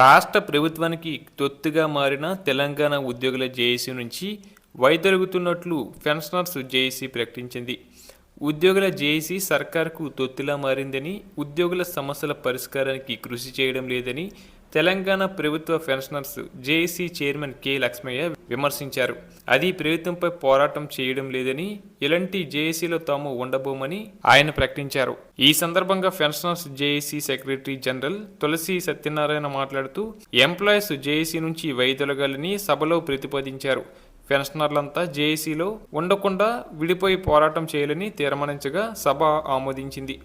రాష్ట్ర ప్రభుత్వానికి తొత్తుగా మారిన తెలంగాణ ఉద్యోగుల జేఏసీ నుంచి వైదొలుగుతున్నట్లు పెన్షనర్స్ జేఏసీ ప్రకటించింది. ఉద్యోగుల జేఏసీ సర్కార్కు తొత్తులా మారిందని ఉద్యోగుల సమస్యల పరిష్కారానికి కృషి చేయడం లేదని తెలంగాణ ప్రభుత్వ pensioners JAC chairman K Lakshmaiah విమర్శించారు. అది ప్రభుత్వంపై పోరాటం చేయడం లేదని ఇలాంటి జేఏసీలో తాము ఉండబోమని ఆయన ప్రకటించారు. ఈ సందర్భంగా pensioners JAC secretary general Tulasi Satyanarayana మాట్లాడుతూ ఎంప్లాయీస్ జేఏసీ నుంచి వైదొలగాలని సభలో ప్రతిపాదించారు. పెన్షనర్లంతా జేఏసీలో ఉండకుండా విడిపోయి పోరాటం చేయాలని తీర్మానించగా సభ ఆమోదించింది.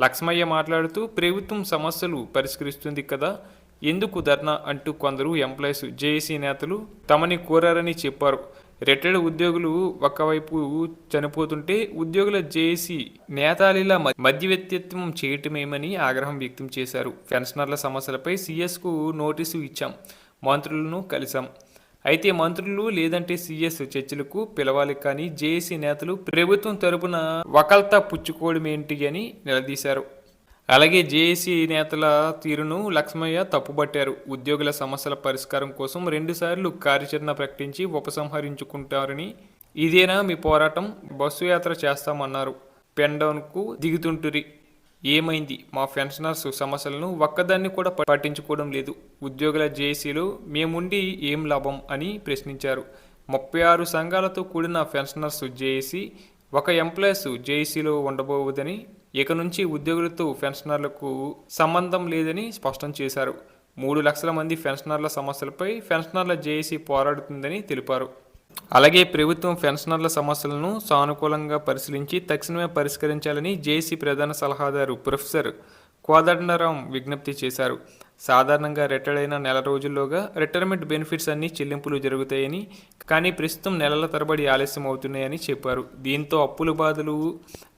లక్ష్మయ్య మాట్లాడుతూ ప్రభుత్వం సమస్యలు పరిష్కరిస్తుంది కదా ఎందుకు ధర్నా అంటూ కొందరు ఎంప్లాయీస్ జేఏసీ నేతలు తమని కోరారని చెప్పారు. రిటైర్డ్ ఉద్యోగులు ఒకవైపు చనిపోతుంటే ఉద్యోగుల జేఏసీ నేతాలిలా మ- మధ్యవర్తిత్వం చేయటమేమని ఆగ్రహం వ్యక్తం చేశారు. పెన్షనర్ల సమస్యలపై సీఎస్కు నోటీసు ఇచ్చాం. మంత్రులను కలిశాం. అయితే మంత్రులు లేదంటే సీఎస్ చర్చలకు పిలవాలి కానీ జేఏసీ నేతలు ప్రభుత్వం తరపున వకల్తా పుచ్చుకోవడం ఏంటి అని నిలదీశారు. అలాగే జేఏసీ నేతల తీరును లక్ష్మయ్య తప్పుపట్టారు ఉద్యోగుల సమస్యల పరిష్కారం కోసం రెండుసార్లు కార్యాచరణ ప్రకటించి ఉపసంహరించుకుంటారని ఇదేనా మీ పోరాటం? బస్సు యాత్ర చేస్తామన్నారు. పెండౌన్కు దిగుతుంటురి ఏమైంది? మా పెన్షనర్స్ సమస్యలను ఒక్కదాన్ని కూడా పట్టించుకోవడం లేదు. ఉద్యోగుల జేఏసీలో మేముండి ఏం లాభం అని ప్రశ్నించారు. ముప్పై ఆరు సంఘాలతో కూడిన పెన్షనర్స్ జేఏసీ ఒక ఎంప్లాయీస్ జేఏసీలో ఉండబోవదని ఇక నుంచి ఉద్యోగులతో పెన్షనర్లకు సంబంధం లేదని స్పష్టం చేశారు. మూడు లక్షల మంది పెన్షనర్ల సమస్యలపై పెన్షనర్ల జేఏసీ పోరాడుతుందని తెలిపారు. అలాగే ప్రభుత్వం పెన్షనర్ల సమస్యలను సానుకూలంగా పరిశీలించి తక్షణమే పరిష్కరించాలని జేఏసీ ప్రధాన సలహాదారు ప్రొఫెసర్ కోదండరాం విజ్ఞప్తి చేశారు. సాధారణంగా రిటైర్డ్ అయిన నెల రోజుల్లోగా రిటైర్మెంట్ బెనిఫిట్స్ అన్ని చెల్లింపులు జరుగుతాయని కానీ ప్రస్తుతం నెలల తరబడి ఆలస్యం అవుతున్నాయని చెప్పారు. దీంతో అప్పుల బాధలు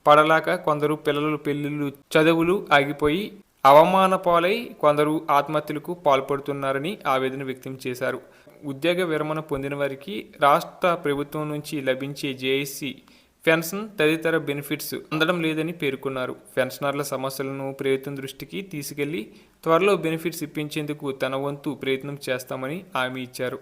పడలాక కొందరు పిల్లలు పెళ్ళిళ్ళు చదువులు ఆగిపోయి అవమాన పాలై కొందరు ఆత్మహత్యలకు పాల్పడుతున్నారని ఆవేదన వ్యక్తం చేశారు. ఉద్యోగ విరమణ పొందిన వారికి రాష్ట్ర ప్రభుత్వం నుంచి లభించే జేఏసీ పెన్షన్ తదితర బెనిఫిట్స్ అందడం లేదని పేర్కొన్నారు. పెన్షనర్ల సమస్యలను ప్రభుత్వం దృష్టికి తీసుకెళ్ళి త్వరలో బెనిఫిట్స్ ఇప్పించేందుకు తన వంతు ప్రయత్నం చేస్తామని హామీ ఇచ్చారు.